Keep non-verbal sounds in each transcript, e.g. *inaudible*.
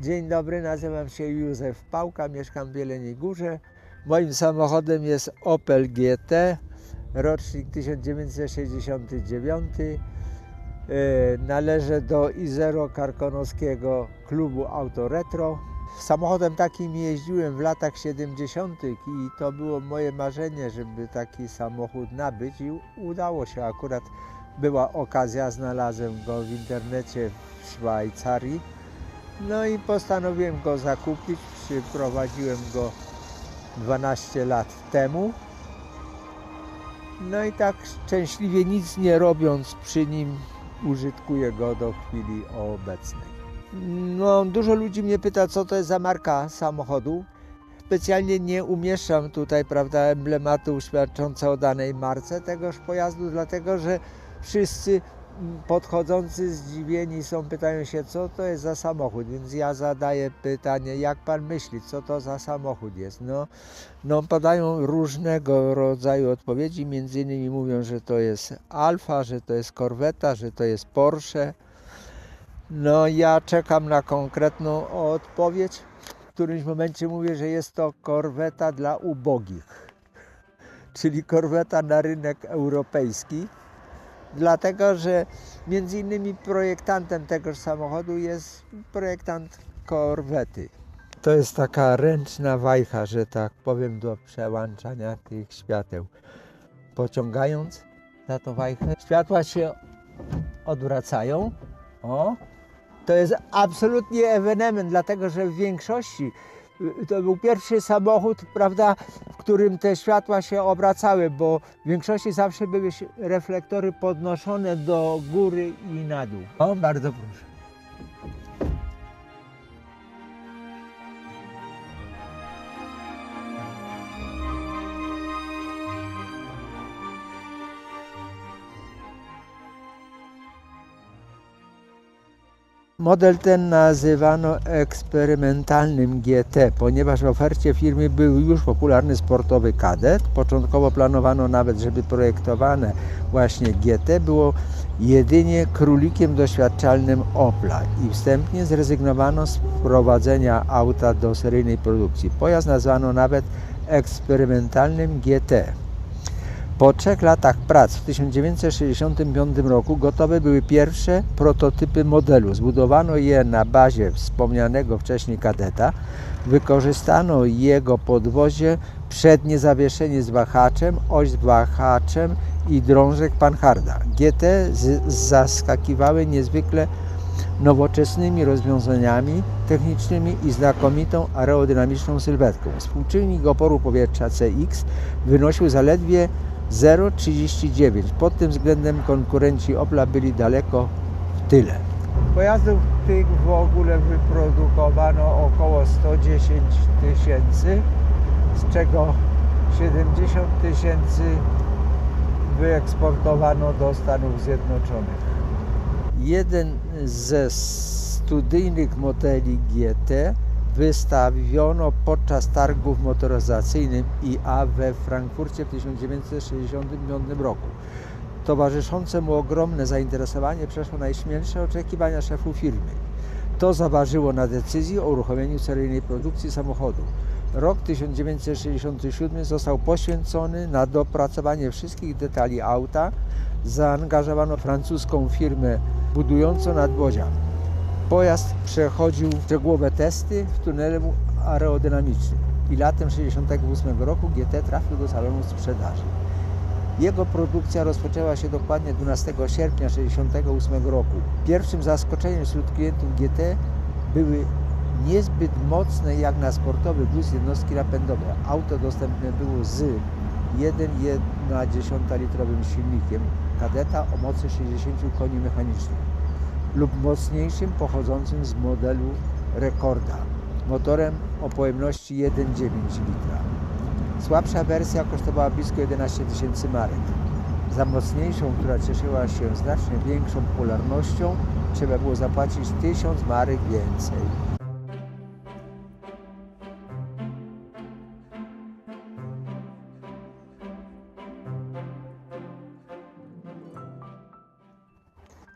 Dzień dobry, nazywam się Józef Pałka, mieszkam w Jeleniej Górze. Moim samochodem jest Opel GT, rocznik 1969. E, Należy do Izero Karkonoskiego klubu Auto Retro. Samochodem takim jeździłem w latach 70. i to było moje marzenie, żeby taki samochód nabyć i udało się akurat. Była okazja, znalazłem go w internecie w Szwajcarii. No i postanowiłem go zakupić. Przyprowadziłem go 12 lat temu. No i tak szczęśliwie nic nie robiąc przy nim użytkuję go do chwili obecnej. No, dużo ludzi mnie pyta, co to jest za marka samochodu. Specjalnie nie umieszczam tutaj, prawda, emblematu świadczącego o danej marce tegoż pojazdu, dlatego że wszyscy podchodzący zdziwieni są, pytają się, co to jest za samochód, więc ja zadaję pytanie, jak pan myśli, co to za samochód jest? No, no podają różnego rodzaju odpowiedzi, między innymi mówią, że to jest Alfa, że to jest Corvetta, że to jest Porsche. No ja czekam na konkretną odpowiedź. W którymś momencie mówię, że jest to korweta dla ubogich, czyli korweta na rynek europejski, dlatego że między innymi projektantem tegoż samochodu jest projektant korwety. To jest taka ręczna wajcha, że tak powiem, do przełączania tych świateł. Pociągając za tą wajchę, światła się odwracają. O, to jest absolutnie ewenement, dlatego że w większości to był pierwszy samochód, prawda, w którym te światła się obracały, bo w większości zawsze były reflektory podnoszone do góry i na dół. O, bardzo proszę. Model ten nazywano eksperymentalnym GT, ponieważ w ofercie firmy był już popularny sportowy kadet. Początkowo planowano nawet, żeby projektowane właśnie GT było jedynie królikiem doświadczalnym Opla i wstępnie zrezygnowano z wprowadzenia auta do seryjnej produkcji. Pojazd nazwano nawet eksperymentalnym GT. Po trzech latach prac w 1965 roku gotowe były pierwsze prototypy modelu. Zbudowano je na bazie wspomnianego wcześniej kadeta. Wykorzystano jego podwozie, przednie zawieszenie z wahaczem, oś z wahaczem i drążek Panharda. GT zaskakiwały niezwykle nowoczesnymi rozwiązaniami technicznymi i znakomitą aerodynamiczną sylwetką. Współczynnik oporu powietrza CX wynosił zaledwie 0,39. Pod tym względem konkurenci Opla byli daleko w tyle. Pojazdów tych w ogóle wyprodukowano około 110 tysięcy, z czego 70 tysięcy wyeksportowano do Stanów Zjednoczonych. Jeden ze studyjnych modeli GT wystawiono podczas targów motoryzacyjnych IA we Frankfurcie w 1965 roku. Towarzyszące mu ogromne zainteresowanie przeszło najśmielsze oczekiwania szefów firmy. To zaważyło na decyzji o uruchomieniu seryjnej produkcji samochodu. Rok 1967 został poświęcony na dopracowanie wszystkich detali auta. Zaangażowano francuską firmę budującą nadwozia. Pojazd przechodził szczegółowe testy w tunelu aerodynamicznym i latem 1968 roku GT trafił do salonu sprzedaży. Jego produkcja rozpoczęła się dokładnie 12 sierpnia 1968 roku. Pierwszym zaskoczeniem wśród klientów GT były niezbyt mocne jak na sportowy wóz jednostki napędowe. Auto dostępne było z 1,1 litrowym silnikiem kadeta o mocy 60 koni mechanicznych lub mocniejszym pochodzącym z modelu Rekorda motorem o pojemności 1,9 litra. Słabsza wersja kosztowała blisko 11 tysięcy marek. Za mocniejszą, która cieszyła się znacznie większą popularnością, trzeba było zapłacić 1000 marek więcej.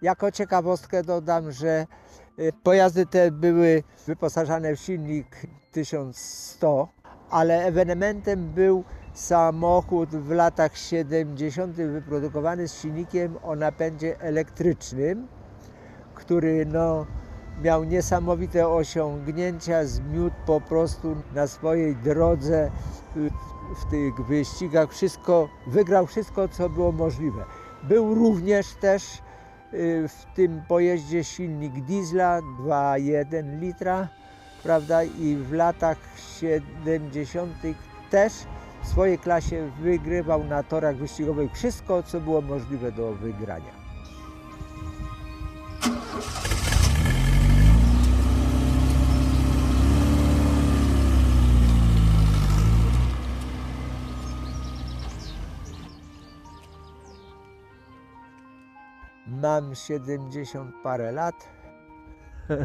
Jako ciekawostkę dodam, że Y, Pojazdy te były wyposażane w silnik 1100, ale ewenementem był samochód w latach 70. wyprodukowany z silnikiem o napędzie elektrycznym, który no, miał niesamowite osiągnięcia, zmiótł po prostu na swojej drodze y, w tych wyścigach wszystko, wygrał wszystko, co było możliwe. Był również też w tym pojeździe silnik diesla 2,1 litra, prawda, i w latach 70. też w swojej klasie wygrywał na torach wyścigowych wszystko, co było możliwe do wygrania. Mam 70 parę lat. *laughs*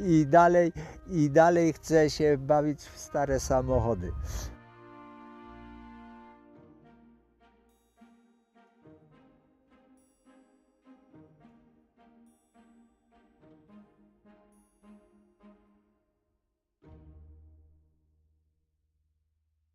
I dalej, I dalej chcę się bawić w stare samochody.